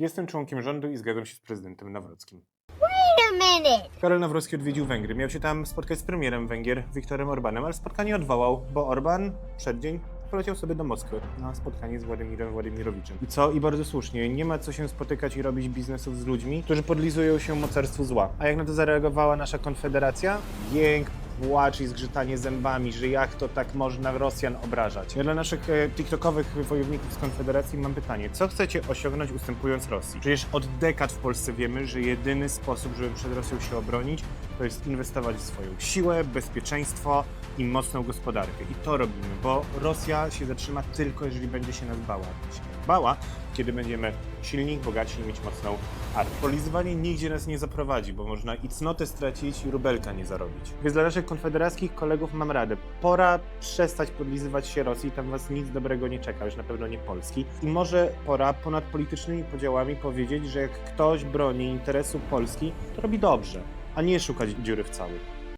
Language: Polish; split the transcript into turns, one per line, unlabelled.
Jestem członkiem rządu i zgadzam się z prezydentem Nawrockim. Karol Nawrocki odwiedził Węgry. Miał się tam spotkać z premierem Węgier, Viktorem Orbanem, ale spotkanie odwołał, bo Orban przed dzień poleciał sobie do Moskwy na spotkanie z Władimirem Władimirowiczem. I co? I bardzo słusznie. Nie ma co się spotykać i robić biznesów z ludźmi, którzy podlizują się mocarstwu zła. A jak na to zareagowała nasza konfederacja? Jęk, płacz i zgrzytanie zębami, że jak to tak można Rosjan obrażać. Ja dla naszych e, tiktokowych wojowników z Konfederacji mam pytanie. Co chcecie osiągnąć ustępując Rosji? Przecież od dekad w Polsce wiemy, że jedyny sposób, żeby przed Rosją się obronić, to jest inwestować w swoją siłę, bezpieczeństwo i mocną gospodarkę. I to robimy, bo Rosja się zatrzyma tylko, jeżeli będzie się nas bała. Się bała, kiedy będziemy silni, bogaci i mieć mocną armię. Polizowanie nigdzie nas nie zaprowadzi, bo można i cnotę stracić, i rubelka nie zarobić. Więc dla naszych konfederackich kolegów mam radę. Pora przestać podlizywać się Rosji, tam was nic dobrego nie czeka, już na pewno nie Polski. I może pora ponad politycznymi podziałami powiedzieć, że jak ktoś broni interesu Polski, to robi dobrze, a nie szukać dziury w całej.